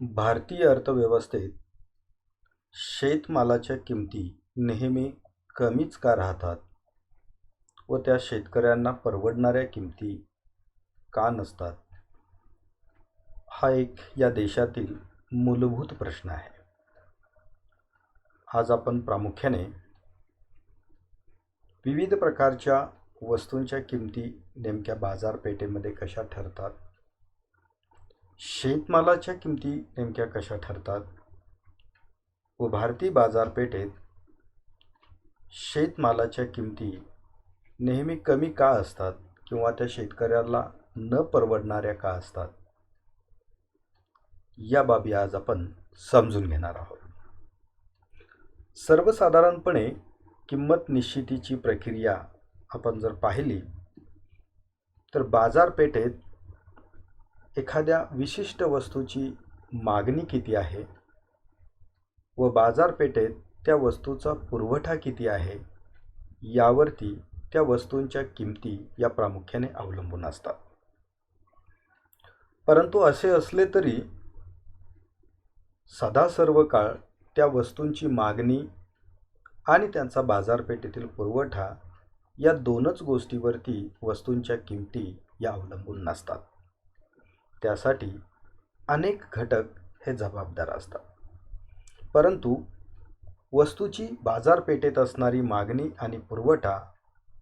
भारतीय अर्थव्यवस्थेत शेतमालाच्या किमती नेहमी कमीच का राहतात व त्या शेतकऱ्यांना परवडणाऱ्या किमती का नसतात? हा एक या देशातील मूलभूत प्रश्न आहे. आज आपण प्रामुख्याने विविध प्रकारच्या वस्तूंच्या किमती नेमक्या बाजारपेठेमध्ये कशा ठरतात? शेतमालाच्या किमती नेमक्या कशा ठरतात? व भारतीय बाजारपेठेत शेतमालाच्या किमती नेहमी कमी का असतात किंवा त्या शेतकऱ्याला न परवडणाऱ्या का असतात? या बाबी आज आपण समजून घेणार आहोत. सर्वसाधारणपणे किंमत निश्चितीची प्रक्रिया आपण जर पाहिली तर बाजारपेठेत एखाद्या विशिष्ट वस्तूची मागणी किती आहे व बाजारपेठेत त्या वस्तूचा पुरवठा किती आहे यावरती त्या वस्तूंच्या किमती या प्रामुख्याने अवलंबून असतात. परंतु असे असले तरी सदा सर्व काळ त्या वस्तूंची मागणी आणि त्यांचा बाजारपेठेतील पुरवठा या दोनच गोष्टीवरती वस्तूंच्या किमती या अवलंबून नसतात. त्यासाठी अनेक घटक हे जबाबदार असतात. परंतु वस्तूची बाजारपेठेत असणारी मागणी आणि पुरवठा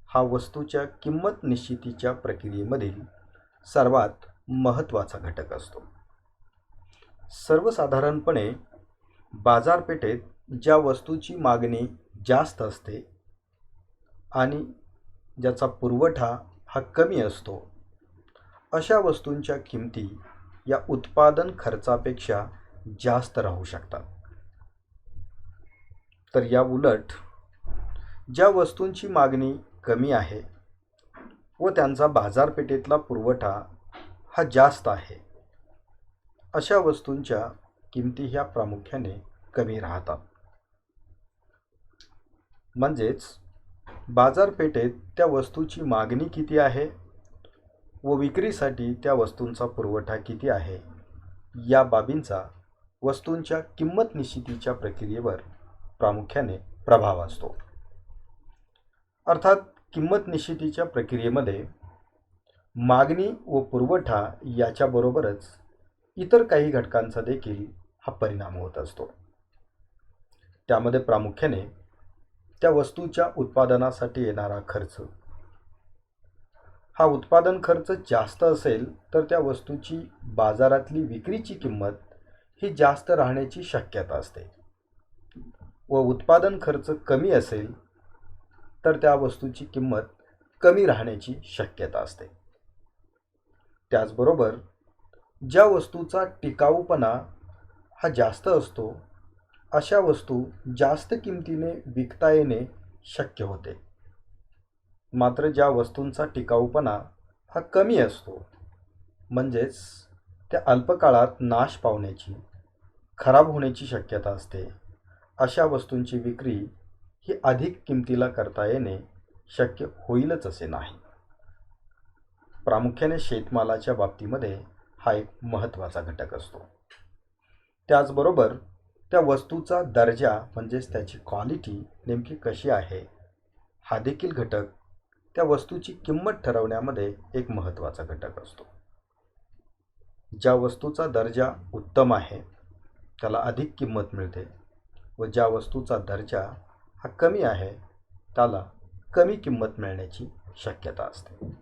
हा वस्तूच्या किंमत निश्चितीच्या प्रक्रियेमधील सर्वात महत्त्वाचा घटक असतो. सर्वसाधारणपणे बाजारपेठेत ज्या वस्तूची मागणी जास्त असते आणि ज्याचा पुरवठा हा कमी असतो अशा वस्तूंच्या किमती या उत्पादन खर्चापेक्षा जास्त राहू शकतात. तर या उलट ज्या वस्तूंची मागणी कमी आहे व त्यांचा बाजारपेठेतला पुरवठा हा जास्त आहे अशा वस्तूंच्या किमती ह्या प्रामुख्याने कमी राहतात. म्हणजेच बाजारपेठेत त्या वस्तूची मागणी किती आहे व विक्रीसाठी त्या वस्तूंचा पुरवठा किती आहे? या बाबींचा वस्तूंच्या किंमत निश्चितीच्या प्रक्रियेवर प्रामुख्याने प्रभाव असतो. अर्थात किंमत निश्चितीच्या प्रक्रियेमध्ये मागणी व पुरवठा याच्याबरोबरच इतर काही घटकांचा देखील हा परिणाम होत असतो. त्यामध्ये प्रामुख्याने त्या वस्तूच्या उत्पादनासाठी येणारा खर्च हा उत्पादन खर्च जास्त असेल तर त्या वस्तूची बाजारातली विक्रीची किंमत ही जास्त राहण्याची शक्यता असते. व उत्पादन खर्च कमी असेल तर त्या वस्तूची किंमत कमी राहण्याची शक्यता असते. त्याचबरोबर ज्या वस्तूचा टिकाऊपणा हा जास्त असतो अशा वस्तू जास्त किमतीने विकता येणे शक्य होते. मात्र ज्या वस्तूंचा टिकाऊपणा हा कमी असतो म्हणजेच त्या अल्पकाळात नाश पावण्याची खराब होण्याची शक्यता असते अशा वस्तूंची विक्री ही अधिक किमतीला करता येणे शक्य होईलच असे नाही. प्रामुख्याने शेतमालाच्या बाबतीमध्ये हा एक महत्त्वाचा घटक असतो. त्याचबरोबर त्या वस्तूचा दर्जा म्हणजेच त्याची क्वालिटी नेमकी कशी आहे हा देखील घटक त्या वस्तूची किंमत ठरवण्यामध्ये एक महत्त्वाचा घटक असतो. ज्या वस्तूचा दर्जा उत्तम आहे त्याला अधिक किंमत मिळते व ज्या वस्तूचा दर्जा हा कमी आहे त्याला कमी किंमत मिळण्याची शक्यता असते.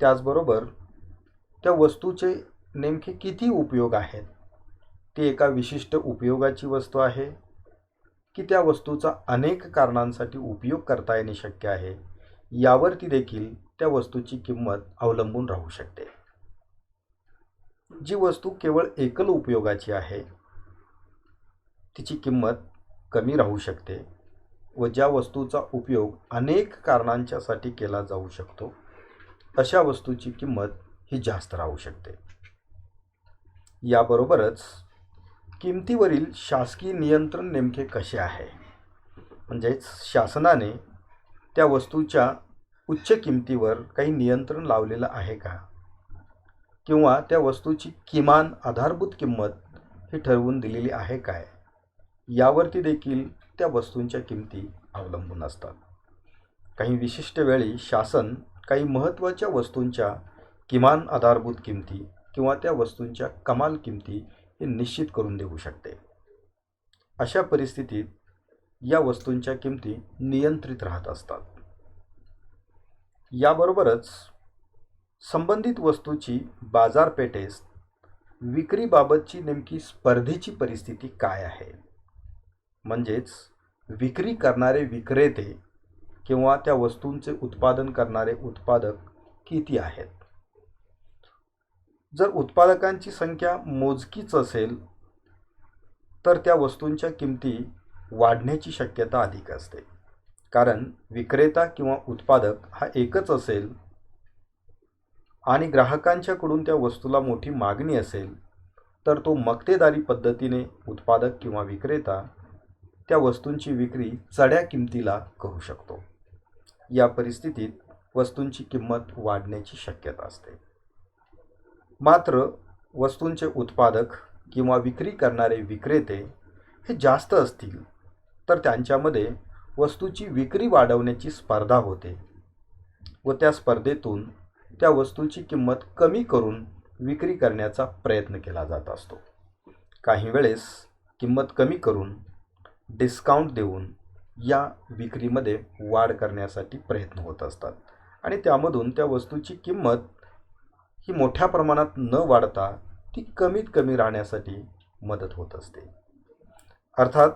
त्याचबरोबर त्या वस्तूचे नेमके किती उपयोग आहेत? ती एका विशिष्ट उपयोगाची वस्तू आहे की त्या वस्तूचा अनेक कारणांसाठी उपयोग करता येणे शक्य आहे? यावरती देखील त्या वस्तूची किंमत अवलंबून राहू शकते. जी वस्तू केवळ एकल उपयोगाची आहे तिची किंमत कमी राहू शकते व ज्या वस्तूचा उपयोग अनेक कारणांच्यासाठी केला जाऊ शकतो अशा वस्तूची किंमत ही जास्त राहू शकते. याबरोबरच किमतीवरील शासकीय नियंत्रण नेमके कसे आहे? म्हणजेच शासनाने त्या वस्तूच्या उच्च किमतीवर काही नियंत्रण लावलेलं आहे का? किंवा त्या वस्तूची किमान आधारभूत किंमत ही ठरवून दिलेली आहे काय? यावरती देखील त्या वस्तूंच्या किमती अवलंबून असतात. काही विशिष्ट वेळी शासन काही महत्त्वाच्या वस्तूंच्या किमान आधारभूत किमती किंवा त्या वस्तूंच्या कमाल किमती हे निश्चित करून देऊ शकते. अशा परिस्थितीत या वस्तूंच्या किमती नियंत्रित राहत असतात. याबरोबरच संबंधित वस्तूची बाजारपेठेस विक्रीबाबतची नेमकी स्पर्धेची परिस्थिती काय आहे? म्हणजेच विक्री करणारे विक्रेते किंवा त्या वस्तूंचे उत्पादन करणारे उत्पादक किती आहेत? जर उत्पादकांची संख्या मोजकीच असेल तर त्या वस्तूंच्या किमती वाढण्याची शक्यता अधिक असते. कारण विक्रेता किंवा उत्पादक हा एकच असेल आणि ग्राहकांच्याकडून त्या वस्तूला मोठी मागणी असेल तर तो मक्तेदारी पद्धतीने उत्पादक किंवा विक्रेता त्या वस्तूंची विक्री चढ्या किमतीला करू शकतो. या परिस्थितीत वस्तूंची किंमत वाढण्याची शक्यता असते. मात्र वस्तूंचे उत्पादक किंवा विक्री करणारे विक्रेते हे जास्त असतील तर त्यांच्यामध्ये वस्तूची विक्री वाढवण्याची स्पर्धा होते व त्या स्पर्धेतून त्या वस्तूची किंमत कमी करून विक्री करण्याचा प्रयत्न केला जात असतो. काही वेळेस किंमत कमी करून डिस्काउंट देऊन या विक्रीमध्ये वाढ करण्यासाठी प्रयत्न होत असतात आणि त्यामधून त्या वस्तूची किंमत ही मोठ्या प्रमाणात न वाढता ती कमीत कमी राहण्यासाठी मदत होत असते. अर्थात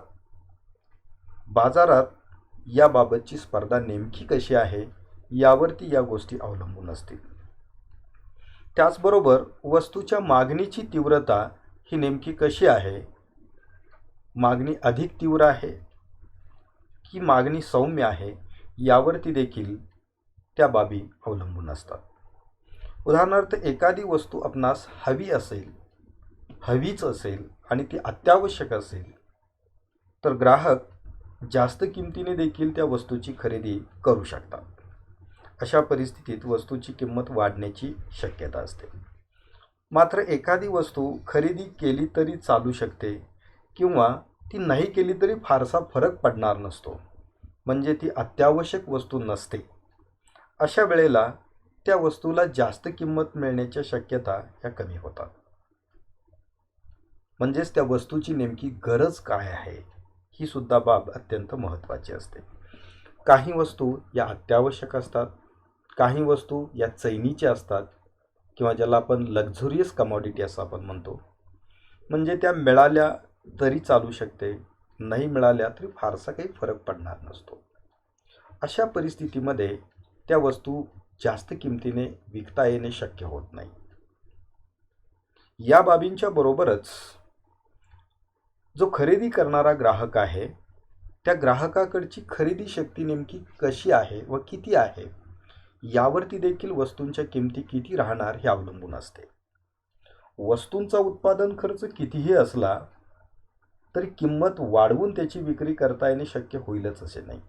बाजारात याबाबतची स्पर्धा नेमकी कशी आहे यावरती या गोष्टी अवलंबून असतील. त्याचबरोबर वस्तूच्या मागणीची तीव्रता ही नेमकी कशी आहे मागणी अधिक तीव्र आहे की मागणी सौम्य आहे यावरती देखील त्या बाबी अवलंबून असतात. उदाहरणार्थ एखादी वस्तू आपणास हवी असेल हवीच असेल आणि ती अत्यावश्यक असेल तर ग्राहक जास्त किमतीने देखील त्या वस्तूची खरेदी करू शकतात. अशा परिस्थितीत वस्तूची किंमत वाढण्याची शक्यता असते. मात्र एखादी वस्तू खरेदी केली तरी चालू शकते किंवा ती नाही केली तरी फारसा फरक पडणार नसतो. म्हणजे ती अत्यावश्यक वस्तू नसते. अशा वेळेला त्या वस्तूला जास्त किंमत मिळण्याच्या शक्यता ह्या कमी होतात. म्हणजेच त्या वस्तूची नेमकी गरज काय आहे? ही सुद्धा बाब अत्यंत महत्त्वाची असते. काही वस्तू या अत्यावश्यक असतात काही वस्तू या चैनीच्या असतात किंवा ज्याला आपण लक्झुरियस कमॉडिटी असं आपण म्हणतो. म्हणजे त्या मिळाल्या तरी चालू शकते नाही मिळाल्या तरी फारसा काही फरक पडणार नसतो. अशा परिस्थितीमध्ये त्या वस्तू जास्त किमतीने विकता येणे शक्य होत नाही. या बाबींच्या बरोबरच जो खरेदी करणारा ग्राहक आहे त्या ग्राहकाकडची खरेदी शक्ती नेमकी कशी आहे व किती आहे? यावरती देखील वस्तूंच्या किमती किती राहणार हे अवलंबून असते. वस्तूंचा उत्पादन खर्च कितीही असला तरी किंमत वाढवून त्याची विक्री करता येणे शक्य होईलच असे नाही.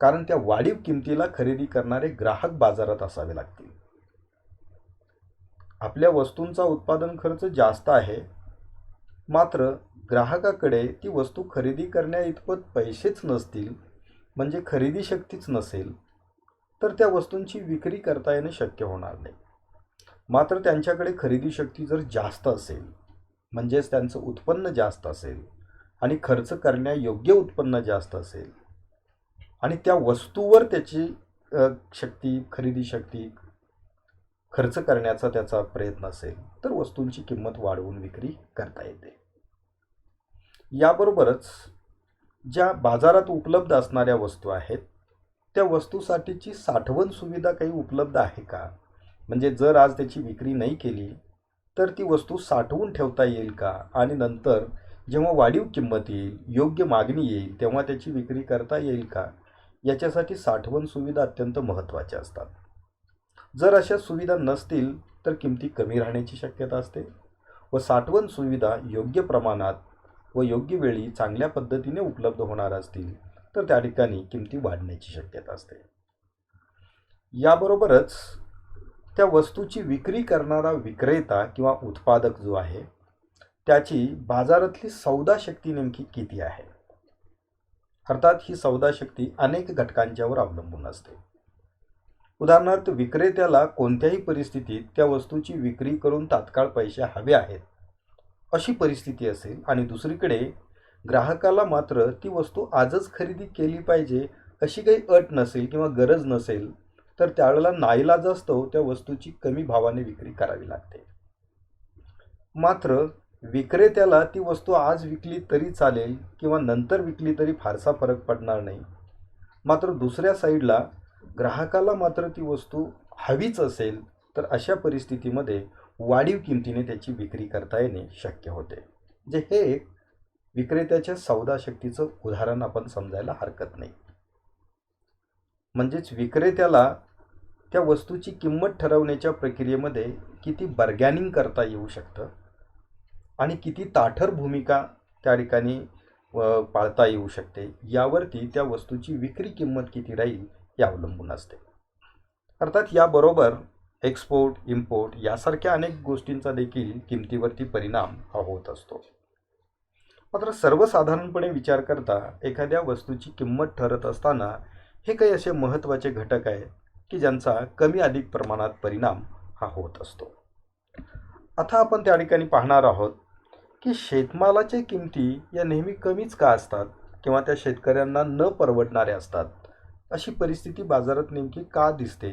कारण त्या वाढीव किमतीला खरेदी करणारे ग्राहक बाजारात असावे लागतील. आपल्या वस्तूंचा उत्पादन खर्च जास्त आहे मात्र ग्राहकाकडे ती वस्तू खरेदी करण्याइतपत पैसेच नसतील म्हणजे खरेदी शक्तीच नसेल तर त्या वस्तूंची विक्री करता येणे शक्य होणार नाही. मात्र त्यांच्याकडे खरेदी शक्ती जर जास्त असेल म्हणजेच त्यांचं उत्पन्न जास्त असेल आणि खर्च करण्यायोग्य उत्पन्न जास्त असेल आणि त्या वस्तूवर त्याची शक्ती खरेदी शक्ती खर्च करण्याचा त्याचा प्रयत्न असेल तर वस्तूंची किंमत वाढवून विक्री करता येते. याबरोबरच ज्या बाजारात उपलब्ध असणाऱ्या वस्तू आहेत त्या वस्तूसाठीची साठवण सुविधा काही उपलब्ध आहे का? म्हणजे जर आज त्याची विक्री नाही केली तर ती वस्तू साठवून ठेवता येईल का? आणि नंतर जेव्हा वाढीव किंमत येईल योग्य मागणी येईल तेव्हा त्याची विक्री करता येईल का? याच्यासाठी साठवण सुविधा अत्यंत महत्त्वाच्या असतात. जर अशा सुविधा नसतील तर किमती कमी राहण्याची शक्यता असते व साठवण सुविधा योग्य प्रमाणात व योग्य वेळी चांगल्या पद्धतीने उपलब्ध होणार असतील तर त्या ठिकाणी किमती वाढण्याची शक्यता असते. याबरोबरच त्या वस्तूची विक्री करणारा विक्रेता किंवा उत्पादक जो आहे त्याची बाजारातली सौदा शक्ती नेमकी किती आहे? अर्थात ही सौदा शक्ती अनेक घटकांच्यावर अवलंबून असते. उदाहरणार्थ विक्रेत्याला कोणत्याही परिस्थितीत त्या वस्तूची विक्री करून तात्काळ पैसे हवे आहेत. अशी परिस्थिती असेल आणि दुसरीकडे ग्राहकाला मात्र ती वस्तू आजच खरेदी केली पाहिजे अशी काही अट नसेल किंवा गरज नसेल तर त्यावेळेला नाईलाज असतो त्या वस्तूची कमी भावाने विक्री करावी लागते. मात्र विक्रेत्याला ती वस्तू आज विकली तरी चालेल किंवा नंतर विकली तरी फारसा फरक पडणार नाही. मात्र दुसऱ्या साईडला ग्राहकाला मात्र ती वस्तू हवीच असेल तर अशा परिस्थितीमध्ये वाढीव किमतीने त्याची विक्री करता येणे शक्य होते. जे हे एक विक्रेत्याच्या सौदा शक्तीचं उदाहरण आपण समजायला हरकत नाही. म्हणजेच विक्रेत्याला त्या वस्तूची किंमत ठरवण्याच्या प्रक्रियेमध्ये किती बर्गॅनिंग करता येऊ शकतं आणि किती ताठर भूमिका त्या ठिकाणी पाळता येऊ शकते यावरती त्या वस्तूची विक्री किंमत किती राहील हे अवलंबून असते. अर्थात याबरोबर एक्सपोर्ट इम्पोर्ट यासारख्या अनेक गोष्टींचा देखील किमतीवरती परिणाम हा होत असतो. मात्र सर्वसाधारणपणे विचार करता एखाद्या वस्तूची किंमत ठरत असताना हे काही असे महत्त्वाचे घटक आहेत की ज्यांचा कमी अधिक प्रमाणात परिणाम हा होत असतो. आता आपण त्या ठिकाणी पाहणार आहोत की शेतमालाच्या किमती या नेहमी कमीच का असतात किंवा त्या शेतकऱ्यांना न परवडणाऱ्या असतात? अशी परिस्थिती बाजारात नेमकी का दिसते?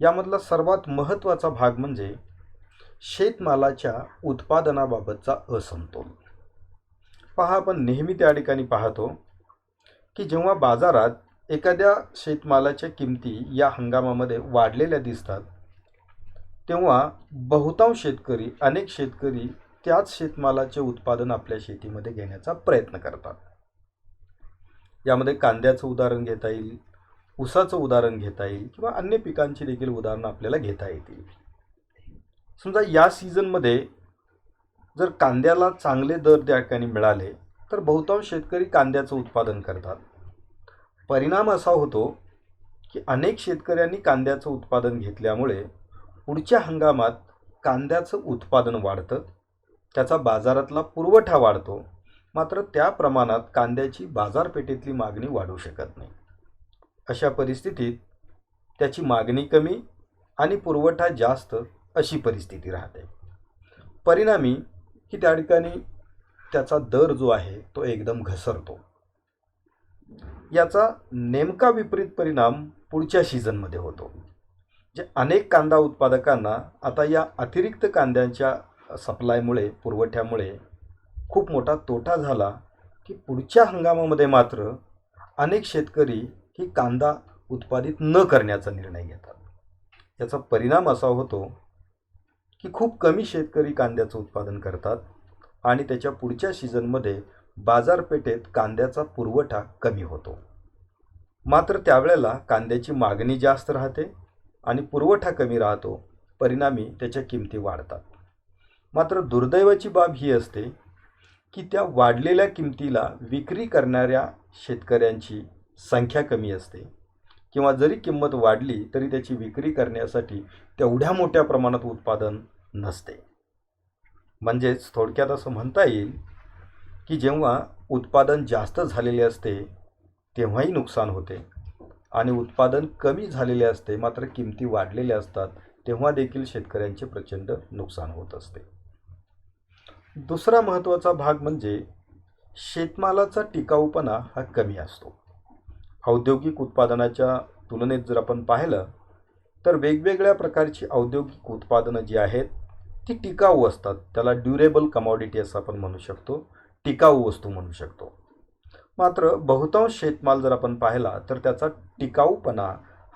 यामधला सर्वात महत्त्वाचा भाग म्हणजे शेतमालाच्या उत्पादनाबाबतचा असमतोल. पहा आपण नेहमी त्या ठिकाणी पाहतो की जेव्हा बाजारात एखाद्या शेतमालाच्या किमती या हंगामामध्ये वाढलेल्या दिसतात तेव्हा बहुतांश शेतकरी अनेक शेतकरी त्याच शेतमालाचे उत्पादन आपल्या शेतीमध्ये घेण्याचा प्रयत्न करतात. यामध्ये कांद्याचं उदाहरण घेता येईल ऊसाचं उदाहरण घेता येईल किंवा अन्य पिकांची देखील उदाहरणं आपल्याला घेता येतील. समजा या सीझनमध्ये जर कांद्याला चांगले दर त्या ठिकाणी मिळाले तर बहुतांश शेतकरी कांद्याचं उत्पादन करतात. परिणाम असा होतो की अनेक शेतकऱ्यांनी कांद्याचं उत्पादन घेतल्यामुळे पुढच्या हंगामात कांद्याचं उत्पादन वाढतं त्याचा बाजारातला पुरवठा वाढतो मात्र त्या प्रमाणात कांद्याची बाजारपेठेतली मागणी वाढू शकत नाही. अशा परिस्थितीत त्याची मागणी कमी आणि पुरवठा जास्त अशी परिस्थिती राहते. परिणामी की त्या ठिकाणी त्याचा दर जो आहे तो एकदम घसरतो. याचा नेमका विपरीत परिणाम पुढच्या सीझनमध्ये होतो. जे अनेक कांदा उत्पादकांना आता या अतिरिक्त कांद्यांच्या सप्लायमुळे पुरवठ्यामुळे खूप मोठा तोटा झाला की पुढच्या हंगामामध्ये मात्र अनेक शेतकरी ही कांदा उत्पादित न करण्याचा निर्णय घेतात. याचा परिणाम असा होतो की खूप कमी शेतकरी कांद्याचं उत्पादन करतात आणि त्याच्या पुढच्या सीझनमध्ये बाजारपेठेत कांद्याचा पुरवठा कमी होतो. मात्र त्यावेळेला कांद्याची मागणी जास्त राहते आणि पुरवठा कमी राहतो परिणामी त्याच्या किमती वाढतात. मात्र दुर्दैवाची बाब ही असते की त्या वाढलेल्या किमतीला विक्री करणाऱ्या शेतकऱ्यांची संख्या कमी असते. किंवा जरी किंमत वाढली तरी त्याची विक्री करण्यासाठी तेवढ्या मोठ्या प्रमाणात उत्पादन नसते. म्हणजेच थोडक्यात असं म्हणता येईल की जेव्हा उत्पादन जास्त झालेले असते तेव्हाही नुकसान होते. आणि उत्पादन कमी झालेले असते मात्र किमती वाढलेल्या असतात तेव्हा देखील शेतकऱ्यांचे प्रचंड नुकसान होत असते. दुसरा महत्त्वाचा भाग म्हणजे शेतमालाचा टिकाऊपणा हा कमी असतो. औद्योगिक उत्पादनाच्या तुलनेत जर आपण पाहिलं तर वेगवेगळ्या प्रकारची औद्योगिक उत्पादनं जी आहेत ती टिकाऊ असतात. त्याला ड्युरेबल कमॉडिटी असं आपण म्हणू शकतो टिकाऊ वस्तू म्हणू शकतो. मात्र बहुतांश शेतमाल जर आपण पाहिला तर त्याचा टिकाऊपणा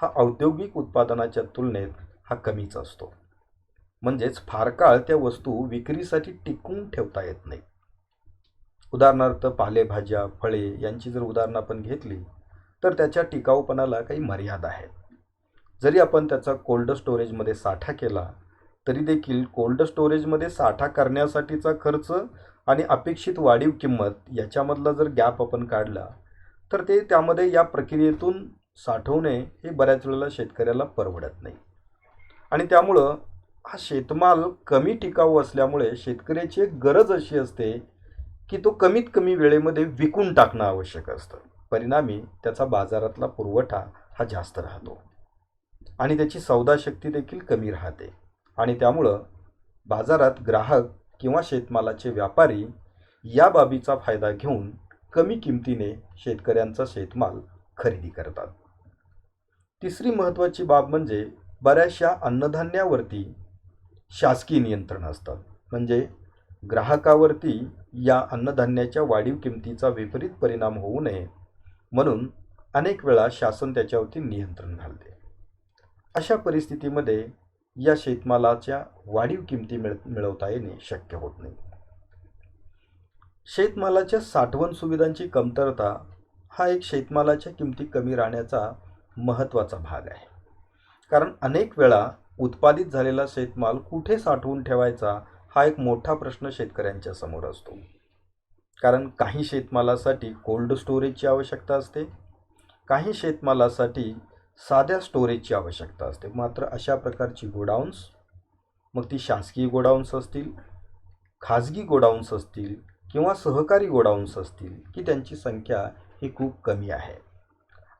हा औद्योगिक उत्पादनाच्या तुलनेत हा कमीच असतो. म्हणजेच फार काळ त्या वस्तू विक्रीसाठी टिकून ठेवता येत नाही. उदाहरणार्थ पालेभाज्या फळे यांची जर उदाहरणं आपण घेतली तर त्याच्या टिकाऊपणाला काही मर्यादा आहेत. जरी आपण त्याचा कोल्ड स्टोरेजमध्ये साठा केला तरी देखील कोल्ड स्टोरेजमध्ये साठा करण्यासाठीचा खर्च आणि अपेक्षित वाढीव किंमत याच्यामधला जर गॅप आपण काढला तर ते त्यामध्ये या प्रक्रियेतून साठवणे हे बऱ्याच वेळेला शेतकऱ्याला परवडत नाही. आणि त्यामुळं हा शेतमाल कमी टिकाऊ असल्यामुळे शेतकऱ्याची एक गरज अशी असते की तो कमीत कमी वेळेमध्ये विकून टाकणं आवश्यक असतं. परिणामी त्याचा बाजारातला पुरवठा हा जास्त राहतो. आणि त्याची सौदा शक्ती देखील कमी राहते. आणि त्यामुळं बाजारात ग्राहक किंवा शेतमालाचे व्यापारी या बाबीचा फायदा घेऊन कमी किमतीने शेतकऱ्यांचा शेतमाल खरेदी करतात. तिसरी महत्त्वाची बाब म्हणजे बऱ्याचशा अन्नधान्यावरती शासकीय नियंत्रण असतात म्हणजे ग्राहकावरती या अन्नधान्याच्या वाढीव किमतीचा विपरीत परिणाम होऊ नये म्हणून अनेक वेळा शासन त्याच्यावरती नियंत्रण घालते. अशा परिस्थितीमध्ये या शेतमालाच्या वाढीव किमती मिळ मिळवता येणे शक्य होत नाही. शेतमालाच्या साठवण सुविधांची कमतरता हा एक शेतमालाच्या किमती कमी राहण्याचा महत्त्वाचा भाग आहे. कारण अनेक वेळा उत्पादित झालेला शेतमाल कुठे साठवून ठेवायचा हा एक मोठा प्रश्न शेतकऱ्यांच्या समोर असतो. कारण काही शेतमालासाठी कोल्ड स्टोरेजची आवश्यकता असते. काही शेतमालासाठी साध्या स्टोरेजची आवश्यकता असते. मात्र अशा प्रकारची गोडाऊन्स मग ती शासकीय गोडाऊन्स असतील खाजगी गोडाऊन्स असतील किंवा सहकारी गोडाऊन्स असतील की त्यांची संख्या ही खूप कमी आहे.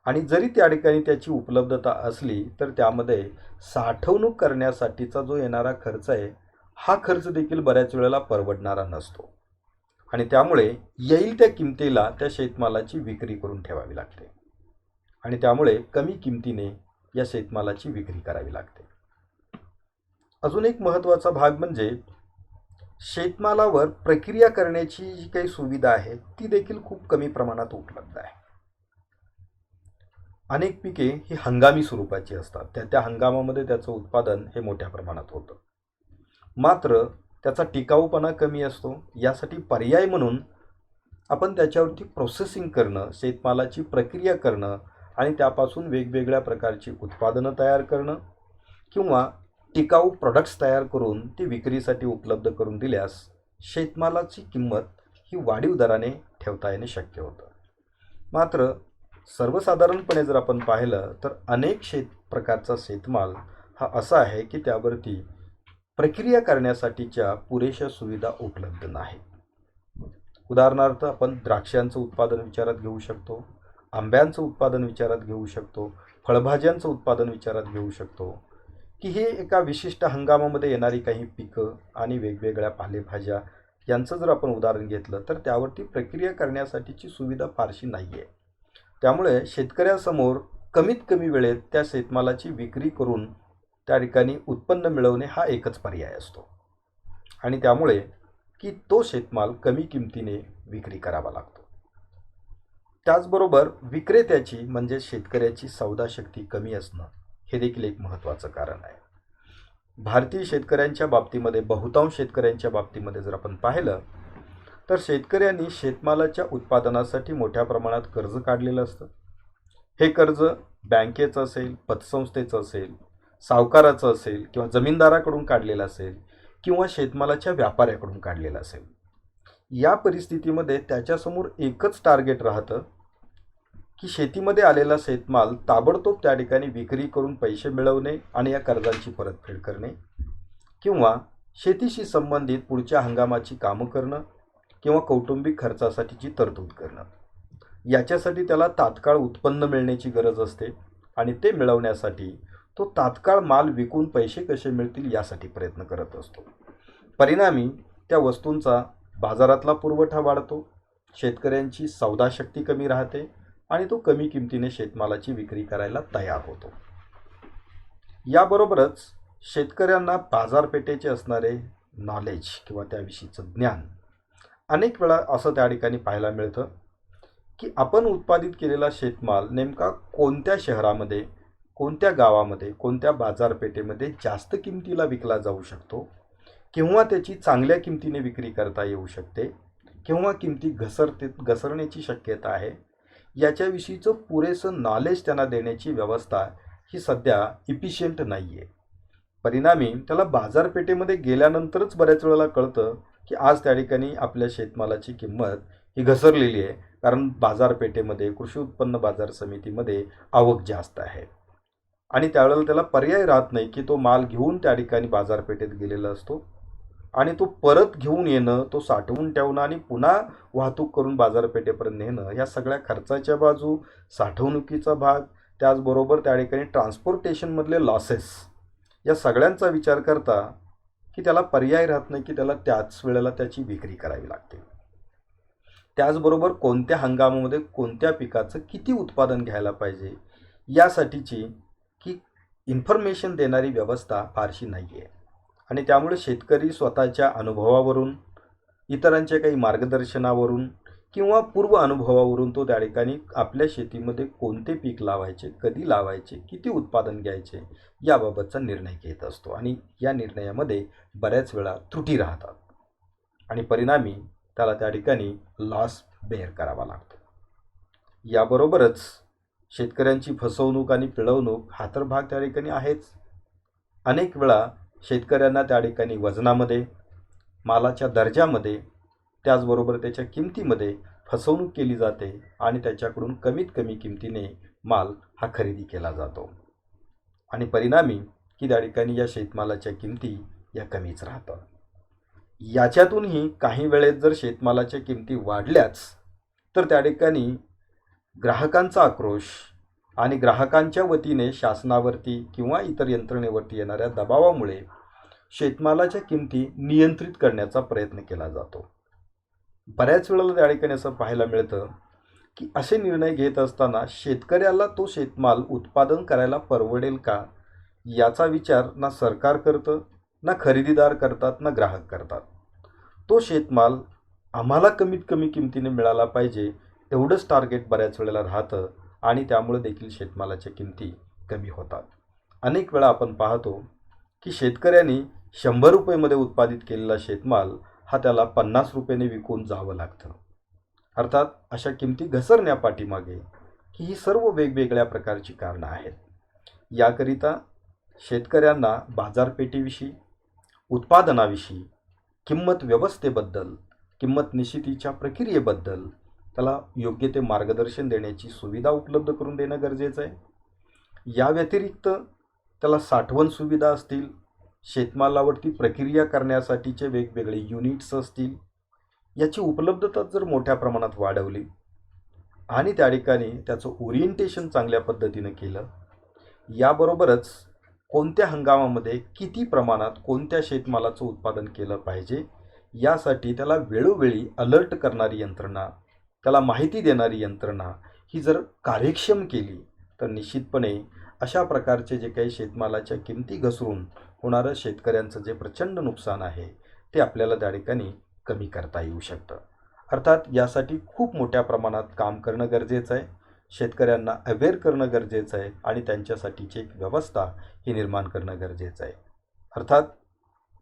आणि जरी त्या ठिकाणी त्याची उपलब्धता असली तर त्यामध्ये साठवणूक करण्यासाठीचा जो येणारा खर्च आहे हा खर्च देखील बऱ्याच वेळेला परवडणारा नसतो. आणि त्यामुळे येईल त्या किमतीला त्या शेतमालाची विक्री करून ठेवावी लागते. आणि त्यामुळे कमी किमतीने या शेतमालाची विक्री करावी लागते. अजून एक महत्त्वाचा भाग म्हणजे शेतमालावर प्रक्रिया करण्याची जी काही सुविधा आहे ती देखील खूप कमी प्रमाणात उपलब्ध आहे. अनेक पिके ही हंगामी स्वरूपाची असतात. त्या त्या हंगामामध्ये त्याचं उत्पादन हे मोठ्या प्रमाणात होतं. मात्र त्याचा टिकाऊपणा कमी असतो. यासाठी पर्याय म्हणून आपण त्याच्यावरती प्रोसेसिंग करणं शेतमालाची प्रक्रिया करणं आणि त्यापासून वेगवेगळ्या प्रकारची उत्पादनं तयार करणं किंवा टिकाऊ प्रॉडक्ट्स तयार करून ती विक्रीसाठी उपलब्ध करून दिल्यास शेतमालाची किंमत ही वाढीव दराने ठेवता येणे शक्य होतं. मात्र सर्वसाधारणपणे जर आपण पाहिलं तर अनेक शेत प्रकारचा शेतमाल हा असा आहे की त्यावरती प्रक्रिया करण्यासाठीच्या पुरेशा सुविधा उपलब्ध नाहीत. उदाहरणार्थ आपण द्राक्षांचं उत्पादन विचारात घेऊ शकतो आंब्यांचं उत्पादन विचारात घेऊ शकतो फळभाज्यांचं उत्पादन विचारात घेऊ शकतो की हे एका विशिष्ट हंगामामध्ये येणारी काही पिकं आणि वेगवेगळ्या पालेभाज्या यांचं जर आपण उदाहरण घेतलं तर त्यावरती प्रक्रिया करण्यासाठीची सुविधा फारशी नाही आहे त्यामुळे शेतकऱ्यासमोर कमीत कमी वेळेत त्या शेतमालाची विक्री करून त्या ठिकाणी उत्पन्न मिळवणे हा एकच पर्याय असतो. आणि त्यामुळे की तो शेतमाल कमी किमतीने विक्री करावा लागतो. त्याचबरोबर विक्रेत्याची म्हणजे शेतकऱ्याची सौदा शक्ती कमी असणं हे देखील एक महत्त्वाचं कारण आहे. भारतीय शेतकऱ्यांच्या बाबतीमध्ये बहुतांश शेतकऱ्यांच्या बाबतीमध्ये जर आपण पाहिलं तर शेतकऱ्यांनी शेतमालाच्या उत्पादनासाठी मोठ्या प्रमाणात कर्ज काढलेलं असतं. हे कर्ज बँकेचं असेल पतसंस्थेचं असेल सावकाराचं असेल किंवा जमीनदाराकडून काढलेलं असेल किंवा शेतमालाच्या व्यापाऱ्याकडून काढलेलं असेल. या परिस्थितीमध्ये त्याच्यासमोर एकच टार्गेट राहतं की शेतीमध्ये आलेला शेतमाल ताबडतोब त्या ठिकाणी विक्री करून पैसे मिळवणे आणि या कर्जांची परतफेड करणे किंवा शेतीशी संबंधित पुढच्या हंगामाची कामं करणं किंवा कौटुंबिक खर्चासाठीची तरतूद करणं याच्यासाठी त्याला तात्काळ उत्पन्न मिळण्याची गरज असते आणि ते मिळवण्यासाठी तो तात्काळ माल विकून पैसे कसे मिळतील यासाठी प्रयत्न करत असतो. परिणामी त्या वस्तूंचा बाजारातला पुरवठा वाढतो शेतकऱ्यांची सौदाशक्ती कमी राहते आणि तो कमी किमतीने शेतमालाची विक्री करायला तयार होतो. याबरोबरच शेतकऱ्यांना बाजारपेठेचे असणारे नॉलेज किंवा त्याविषयीचं ज्ञान अनेक वेळा असं त्या ठिकाणी पाहायला मिळतं की आपण उत्पादित केलेला शेतमाल नेमका कोणत्या शहरामध्ये कोणत्या गावामध्ये कोणत्या बाजारपेठेमध्ये जास्त किमतीला विकला जाऊ शकतो? किंवा त्याची चांगल्या किमतीने विक्री करता येऊ शकते? किंवा किमती घसरते घसरण्याची शक्यता आहे? याच्याविषयीचं पुरेसं नॉलेज त्यांना देण्याची व्यवस्था ही सध्या इफिशियंट नाही आहे परिणामी त्याला बाजारपेठेमध्ये गेल्यानंतरच बऱ्याच वेळेला कळतं की आज त्या ठिकाणी आपल्या शेतमालाची किंमत ही घसरलेली आहे. कारण बाजारपेठेमध्ये कृषी उत्पन्न बाजार समितीमध्ये आवक जास्त आहे. आणि त्यावेळेला त्याला पर्याय राहत नाही की तो माल घेऊन त्या ठिकाणी बाजारपेठेत गेलेला असतो आणि तो परत घेऊन येणं तो साठवून ठेवणं आणि पुन्हा वाहतूक करून बाजारपेठेपर्यंत नेणं या सगळ्या खर्चाच्या बाजू साठवणुकीचा भाग त्याचबरोबर त्या ठिकाणी ट्रान्सपोर्टेशनमधले लॉसेस या सगळ्यांचा विचार करता की त्याला पर्याय राहत नाही की त्याला त्याच वेळेला त्याची विक्री करावी लागते. त्याचबरोबर कोणत्या हंगामामध्ये कोणत्या पिकाचं किती उत्पादन घ्यायला पाहिजे यासाठीची की इन्फॉर्मेशन देणारी व्यवस्था फारशी नाही आहे आणि त्यामुळे शेतकरी स्वतःच्या अनुभवावरून इतरांच्या काही मार्गदर्शनावरून किंवा पूर्व अनुभवावरून तो त्या ठिकाणी आपल्या शेतीमध्ये कोणते पीक लावायचे कधी लावायचे किती उत्पादन घ्यायचे याबाबतचा निर्णय घेत असतो. आणि या निर्णयामध्ये बऱ्याच वेळा त्रुटी राहतात. आणि परिणामी त्याला त्या ठिकाणी लॉस बेअर करावा लागतो. याबरोबरच शेतकऱ्यांची फसवणूक आणि पिळवणूक हा तर भाग त्या ठिकाणी आहेच. अनेक वेळा शेतकऱ्यांना त्या ठिकाणी वजनामध्ये मालाच्या दर्जामध्ये त्याचबरोबर त्याच्या किमतीमध्ये फसवणूक केली जाते आणि त्याच्याकडून कमीत कमी किमतीने माल हा खरेदी केला जातो. आणि परिणामी की त्या ठिकाणी या शेतमालाच्या किमती या कमीच राहतात. याच्यातूनही काही वेळेत जर शेतमालाच्या किमती वाढल्याच तर त्या ठिकाणी ग्राहकांचा आक्रोश आणि ग्राहकांच्या वतीने शासनावरती किंवा इतर यंत्रणेवरती येणाऱ्या दबावामुळे शेतमालाच्या किमती नियंत्रित करण्याचा प्रयत्न केला जातो. बऱ्याच वेळेला त्या ठिकाणी असं पाहायला मिळतं की असे निर्णय घेत असताना शेतकऱ्याला तो शेतमाल उत्पादन करायला परवडेल का? याचा विचार ना सरकार करतं ना खरेदीदार करतात ना ग्राहक करतात. तो शेतमाल आम्हाला कमीत कमी किमतीने मिळाला पाहिजे एवढंच टार्गेट बऱ्याच वेळेला राहतं आणि त्यामुळे देखील शेतमालाच्या किमती कमी होतात. अनेक वेळा आपण पाहतो की शेतकऱ्यांनी शंभर रुपयेमध्ये उत्पादित केलेला शेतमाल हा त्याला पन्नास रुपयाने विकून जावं लागतं. अर्थात अशा किमती घसरण्यापाठीमागे ही ही सर्व वेगवेगळ्या प्रकारची कारणं आहेत. याकरिता शेतकऱ्यांना बाजारपेठेविषयी उत्पादनाविषयी किंमत व्यवस्थेबद्दल किंमत निश्चितीच्या प्रक्रियेबद्दल त्याला योग्य ते मार्गदर्शन देण्याची सुविधा उपलब्ध करून देणं गरजेचं आहे. या व्यतिरिक्त त्याला साठवण सुविधा असतील शेतमालावरती प्रक्रिया करण्यासाठीचे वेगवेगळे युनिट्स असतील याची उपलब्धता जर मोठ्या प्रमाणात वाढवली आणि त्या ठिकाणी त्याचं ओरिएंटेशन चांगल्या पद्धतीनं केलं याबरोबरच कोणत्या हंगामामध्ये किती प्रमाणात कोणत्या शेतमालाचं उत्पादन केलं पाहिजे यासाठी त्याला वेळोवेळी अलर्ट करणारी यंत्रणा त्याला माहिती देणारी यंत्रणा ही जर कार्यक्षम केली तर निश्चितपणे अशा प्रकारचे जे काही शेतमालाच्या किमती घसरून होणारं शेतकऱ्यांचं जे प्रचंड नुकसान आहे ते आपल्याला त्या ठिकाणी कमी करता येऊ शकतं. अर्थात यासाठी खूप मोठ्या प्रमाणात काम करणं गरजेचं आहे शेतकऱ्यांना अवेअर करणं गरजेचं आहे आणि त्यांच्यासाठीची एक व्यवस्था ही निर्माण करणं गरजेचं आहे. अर्थात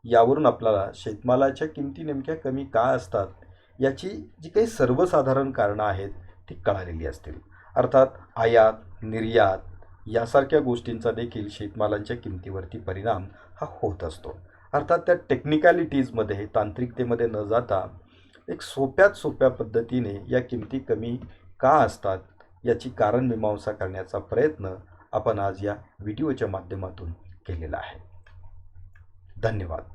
यावरून आपल्याला शेतमालाच्या किमती नेमक्या कमी का असतात याची जी काही सर्वसाधारण कारणं आहेत ती कळालेली असतील. अर्थात आयात निर्यात यासारख्या गोष्टींचा देखील शेतमालांच्या किमतीवरती परिणाम हा होत असतो. अर्थात त्या टेक्निकॅलिटीजमध्ये तांत्रिकतेमध्ये न जाता एक सोप्यात सोप्या पद्धतीने या किमती कमी का असतात याची कारण मीमांसा करण्याचा प्रयत्न आपण आज या व्हिडिओच्या माध्यमातून केलेला आहे. धन्यवाद.